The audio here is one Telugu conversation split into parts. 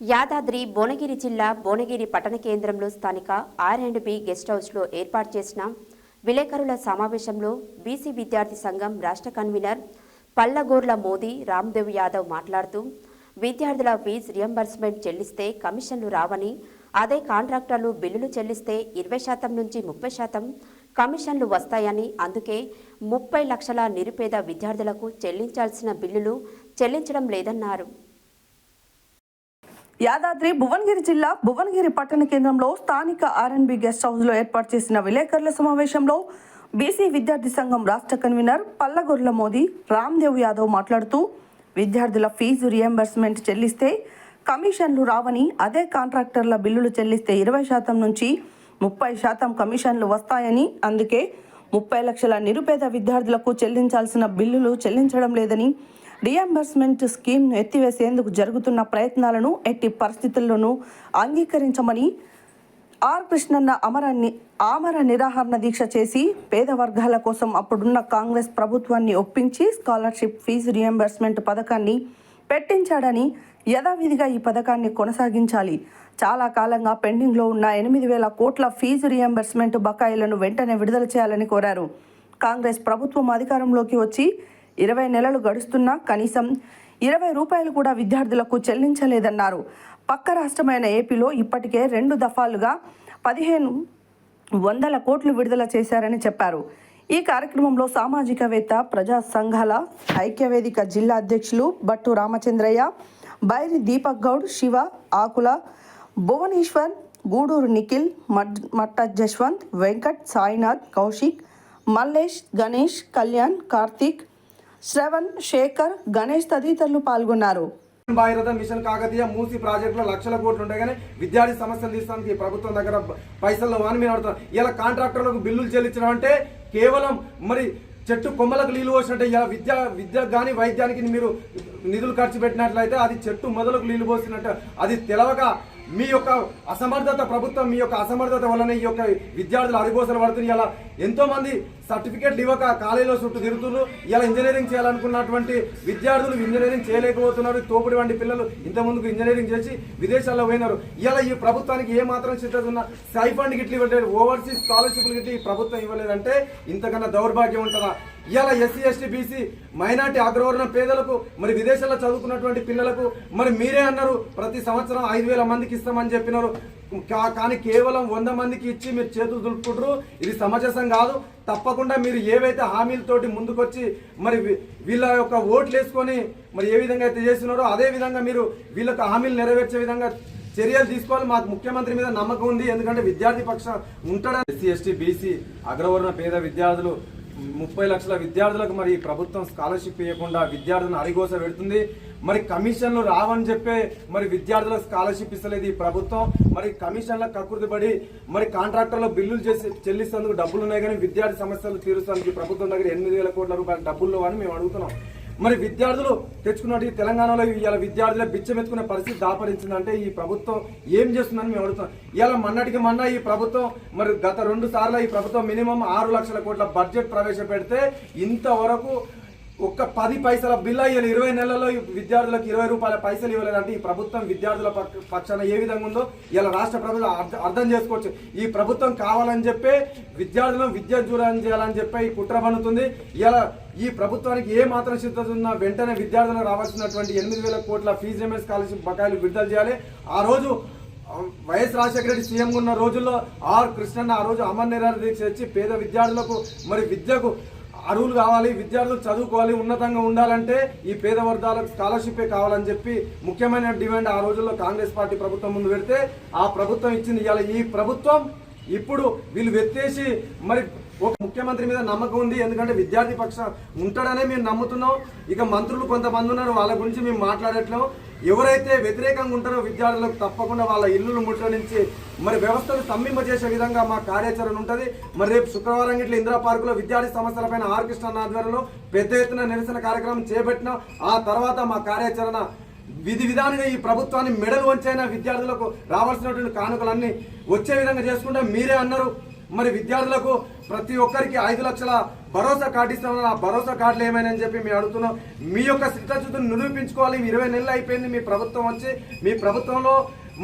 యాదాద్రి భువనగిరి జిల్లా భువనగిరి పట్టణ కేంద్రంలో స్థానిక ఆర్ అండ్ బి గెస్ట్ హౌస్లో ఏర్పాటు చేసిన విలేకరుల సమావేశంలో బీసీ విద్యార్థి సంఘం రాష్ట్ర కన్వీనర్ పల్లగోర్ల మోదీ రామ్దేవ్ యాదవ్ మాట్లాడుతూ విద్యార్థుల ఫీజు రియంబర్స్మెంట్ చెల్లిస్తే కమిషన్లు రావని అదే కాంట్రాక్టర్లు బిల్లులు చెల్లిస్తే ఇరవై శాతం నుంచి ముప్పై శాతం కమిషన్లు వస్తాయని అందుకే ముప్పై లక్షల నిరుపేద విద్యార్థులకు చెల్లించాల్సిన బిల్లులు చెల్లించడం లేదన్నారు. యాదాద్రి భువనగిరి జిల్లా భువనగిరి పట్టణ కేంద్రంలో స్థానిక ఆర్ఎన్బి గెస్ట్ హౌస్లో ఏర్పాటు చేసిన విలేకరుల సమావేశంలో బీసీ విద్యార్థి సంఘం రాష్ట్ర కన్వీనర్ పల్లగొర్ల మోదీ రామ్దేవ్ యాదవ్ మాట్లాడుతూ విద్యార్థుల ఫీజు రియంబర్స్మెంట్ చెల్లిస్తే కమిషన్లు రావని అదే కాంట్రాక్టర్ల బిల్లులు చెల్లిస్తే ఇరవై శాతం నుంచి ముప్పై శాతం కమిషన్లు వస్తాయని అందుకే ముప్పై లక్షల నిరుపేద విద్యార్థులకు చెల్లించాల్సిన బిల్లులు చెల్లించడం లేదని రియంబర్స్మెంట్ స్కీమ్ను ఎత్తివేసేందుకు జరుగుతున్న ప్రయత్నాలను ఎట్టి పరిస్థితుల్లోనూ అంగీకరించమని ఆర్ కృష్ణన్న అమరాన్ని ఆమర నిరాహరణ దీక్ష చేసి పేద వర్గాల కోసం అప్పుడున్న కాంగ్రెస్ ప్రభుత్వాన్ని ఒప్పించి స్కాలర్షిప్ ఫీజు రియంబర్స్మెంట్ పథకాన్ని పెట్టించాడని యథావిధిగా ఈ పథకాన్ని కొనసాగించాలి. చాలా కాలంగా పెండింగ్లో ఉన్న ఎనిమిది వేల కోట్ల ఫీజు రియంబర్స్మెంట్ బకాయిలను వెంటనే విడుదల చేయాలని కోరారు. కాంగ్రెస్ ప్రభుత్వం అధికారంలోకి వచ్చి ఇరవై నెలలు గడుస్తున్నా కనీసం ఇరవై రూపాయలు కూడా విద్యార్థులకు చెల్లించలేదన్నారు. పక్క రాష్ట్రమైన ఏపీలో ఇప్పటికే రెండు దఫాలుగా పదిహేను వందల కోట్లు విడుదల చేశారని చెప్పారు. ఈ కార్యక్రమంలో సామాజికవేత్త ప్రజా సంఘాల ఐక్యవేదిక జిల్లా అధ్యక్షులు బట్టు రామచంద్రయ్య బైరి దీపక్ గౌడ్ శివ ఆకుల భువనేశ్వర్ గూడూరు నిఖిల్ మడ్ మట్ట జశ్వంత్ వెంకట్ సాయినాథ్ కౌశిక్ మల్లేష్ గణేష్ కళ్యాణ్ కార్తీక్ శ్రవణ్ శేఖర్ గణేష్ తదితరులు పాల్గొన్నారు. భాగీరథ మిషన్ కాకతీయ మూసి ప్రాజెక్టులో లక్షల కోట్లు ఉంటాయి కానీ విద్యార్థి సమస్యలు తీసుకోవడానికి ప్రభుత్వం దగ్గర పైసలు అని మేము అడుగుతాం ఇలా కాంట్రాక్టర్లకు బిల్లులు చెల్లించడం అంటే కేవలం మరి చెట్టు కొమ్మలకు నీళ్ళు పోసినట్టే ఇలా విద్య విద్యకు కానీ వైద్యానికి మీరు నిధులు ఖర్చు పెట్టినట్లయితే అది చెట్టు మొదలకు నీళ్ళు పోసినట్టు అది తెలవక మీ యొక్క అసమర్థత ప్రభుత్వం మీ యొక్క అసమర్థత వలన ఈ యొక్క విద్యార్థులు అరిగోసలు పడుతుంది ఇలా ఎంతో మంది సర్టిఫికేట్లు ఇవ్వక కాలేజీలో చుట్టూ తిరుగుతున్నారు. ఇలా ఇంజనీరింగ్ చేయాలనుకున్నటువంటి విద్యార్థులు ఇంజనీరింగ్ చేయలేకపోతున్నారు. తోపుడు వంటి పిల్లలు ఇంత ముందుకు ఇంజనీరింగ్ చేసి విదేశాల్లో పోయినారు. ఇలా ఈ ప్రభుత్వానికి ఏ మాత్రం చిత్తత సైఫండ్ గిట్లు ఇవ్వలేదు ఓవర్సీస్ స్కాలర్షిప్లు గిట్లు ఈ ప్రభుత్వం ఇవ్వలేదంటే ఇంతకన్నా దౌర్భాగ్యం ఉంటుందా? ఇలా ఎస్సీ ఎస్టీ బీసీ మైనార్టీ అగ్రవర్ణ పేదలకు మరి విదేశాల్లో చదువుకున్నటువంటి పిల్లలకు మరి మీరే అన్నారు ప్రతి సంవత్సరం ఐదు వేల మందికి ఇస్తామని చెప్పినారు. కానీ కేవలం వంద మందికి ఇచ్చి మీరు చేతులు దులుపుకుంటారు ఇది సమంజసం కాదు. తప్పకుండా మీరు ఏవైతే హామీలతోటి ముందుకొచ్చి మరి వీ- వీళ్ళ యొక్క ఓట్లు వేసుకొని మరి ఏ విధంగా అయితే చేస్తున్నారో అదే విధంగా మీరు వీళ్ళకి హామీలు నెరవేర్చే విధంగా చర్యలు తీసుకోవాలి. మాకు ముఖ్యమంత్రి మీద నమ్మకం ఉంది. ఎందుకంటే విద్యార్థి పక్షం ఉంటాడని. ఎస్సీ ఎస్టీ బీసీ అగ్రవర్ణ పేద విద్యార్థులు ముప్పై లక్షల విద్యార్థులకు మరి ప్రభుత్వం స్కాలర్షిప్ ఇవ్వకుండా విద్యార్థులను అరిగోస పెడుతుంది. మరి కమిషన్లు రావని చెప్పే మరి విద్యార్థులకు స్కాలర్షిప్ ఇస్తలేదు ఈ ప్రభుత్వం. మరి కమిషన్ల కక్కుర్తి పడి మరి కాంట్రాక్టర్లో బిల్లులు చేసి చెల్లిస్తేందుకు డబ్బులు ఉన్నాయి కానీ విద్యార్థి సమస్యలు తీరుస్తానికి ప్రభుత్వం దగ్గర ఎనిమిది వేల కోట్ల రూపాయల డబ్బులు అని మేము అడుగుతున్నాం. మరి విద్యార్థులు తెచ్చుకున్నట్టు తెలంగాణలో ఇవాళ విద్యార్థుల బిచ్చమెత్తుకునే పరిస్థితి దాపరించిందంటే ఈ ప్రభుత్వం ఏం చేస్తుందని మేము అడుగుతాం ఇవాళ మొన్నటికి మొన్న ఈ ప్రభుత్వం మరి గత రెండు సార్లు ఈ ప్రభుత్వం మినిమం ఆరు లక్షల కోట్ల బడ్జెట్ ప్రవేశపెడితే ఇంతవరకు ఒక్క పది పైసల బిల్ అయ్యాలి ఇరవై నెలల్లో విద్యార్థులకు ఇరవై రూపాయల పైసలు ఇవ్వలేదంటే ఈ ప్రభుత్వం విద్యార్థుల పక్షాన ఏ విధంగా ఉందో ఇలా రాష్ట్ర ప్రభుత్వం అర్థం చేసుకోవచ్చు. ఈ ప్రభుత్వం కావాలని చెప్పి విద్యార్థులను విద్య దూరం చేయాలని చెప్పి ఈ కుట్ర పండుతుంది ఇలా ఈ ప్రభుత్వానికి ఏ మాత్రం సిద్ధత ఉన్నా వెంటనే విద్యార్థులకు రావాల్సినటువంటి ఎనిమిది వేల కోట్ల ఫీజు ఎంఎస్ స్కాలర్షిప్ బకాయిలు విడుదల చేయాలి. ఆ రోజు వైఎస్ రాజశేఖర రెడ్డి సీఎంగా ఉన్న రోజుల్లో ఆర్ కృష్ణన్న ఆ రోజు అమర్ నిరాహార దీక్ష ఇచ్చి పేద విద్యార్థులకు మరి విద్యకు అర్హులు కావాలి విద్యార్థులు చదువుకోవాలి ఉన్నతంగా ఉండాలంటే ఈ పేద వర్గాలకు స్కాలర్షిపే కావాలని చెప్పి ముఖ్యమైన డిమాండ్ ఆ రోజుల్లో కాంగ్రెస్ పార్టీ ప్రభుత్వం ముందు పెడితే ఆ ప్రభుత్వం ఇచ్చింది. ఇవాళ ఈ ప్రభుత్వం ఇప్పుడు వీళ్ళు వెత్తేసి మరి ఒక ముఖ్యమంత్రి మీద నమ్మకం ఉంది ఎందుకంటే విద్యార్థి పక్షం ఉంటాడనే మేము నమ్ముతున్నాం. ఇక మంత్రులు కొంతమంది ఉన్నారు వాళ్ళ గురించి మేము మాట్లాడట్లేము. ఎవరైతే వ్యతిరేకంగా ఉంటారో విద్యార్థులకు తప్పకుండా వాళ్ళ ఇల్లులు ముట్టడించి మరి వ్యవస్థను స్తంభింపజేసే విధంగా మా కార్యాచరణ ఉంటుంది. మరి రేపు శుక్రవారం ఇట్లా ఇందిరా పార్కులో విద్యార్థి సమస్యలపైన ఆర్ కృష్ణ ఆధ్వర్యంలో పెద్ద ఎత్తున నిరసన కార్యక్రమం చేపట్టిన ఆ తర్వాత మా కార్యాచరణ విధి విధానంగా ఈ ప్రభుత్వాన్ని మెడలు వంచైన విద్యార్థులకు రావాల్సినటువంటి కానుకలన్నీ వచ్చే విధంగా చేసుకుంటే మీరే అన్నారు. మరి విద్యార్థులకు ప్రతి ఒక్కరికి ఐదు లక్షల భరోసా కార్డు ఇస్తామని ఆ భరోసా కార్డులు ఏమైనా అని చెప్పి మేము అడుగుతున్నాం. మీ యొక్క స్థితచుతుని నిరూపించుకోవాలి. ఇరవై నెలలు అయిపోయింది మీ ప్రభుత్వం వచ్చి. మీ ప్రభుత్వంలో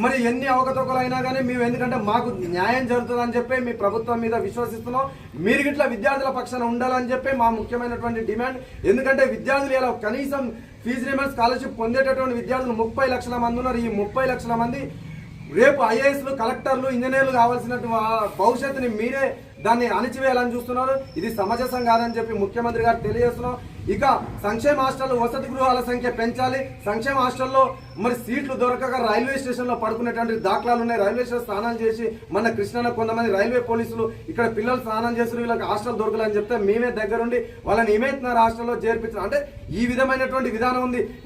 మరి ఎన్ని అవకతవకలు అయినా కానీ మేము ఎందుకంటే మాకు న్యాయం జరుగుతుందని చెప్పి మీ ప్రభుత్వం మీద విశ్వసిస్తున్నాం. మీరు గిట్లా విద్యార్థుల పక్షాన ఉండాలని చెప్పి మా ముఖ్యమైనటువంటి డిమాండ్. ఎందుకంటే విద్యార్థులు ఇలా కనీసం ఫీజు రిమెంట్ స్కాలర్షిప్ పొందేటటువంటి విద్యార్థులు ముప్పై లక్షల మంది ఉన్నారు. ఈ ముప్పై లక్షల మంది రేపు ఐఏఎస్లు కలెక్టర్లు ఇంజనీర్లు కావాల్సిన భవిష్యత్తుని మీరే దాన్ని అణిచివేయాలని చూస్తున్నారు. ఇది సమంజసం కాదని చెప్పి ముఖ్యమంత్రి గారు తెలియజేస్తున్నాం ఇక సంక్షేమ హాస్టల్లో వసతి గృహాల సంఖ్య పెంచాలి. సంక్షేమ హాస్టల్లో మరి సీట్లు దొరకక రైల్వే స్టేషన్లో పడుకునేటువంటి దాఖలాలు ఉన్నాయి. రైల్వే స్టేషన్ స్నానం చేసి మన కృష్ణలో కొంతమంది రైల్వే పోలీసులు ఇక్కడ పిల్లలు స్నానం చేసిన వీళ్ళకి హాస్టల్ దొరకలని చెప్తే మేమే దగ్గరుండి వాళ్ళని ఏమైతున్నారు హాస్టల్లో చేర్పించారు అంటే ఈ విధమైనటువంటి విధానం ఉంది.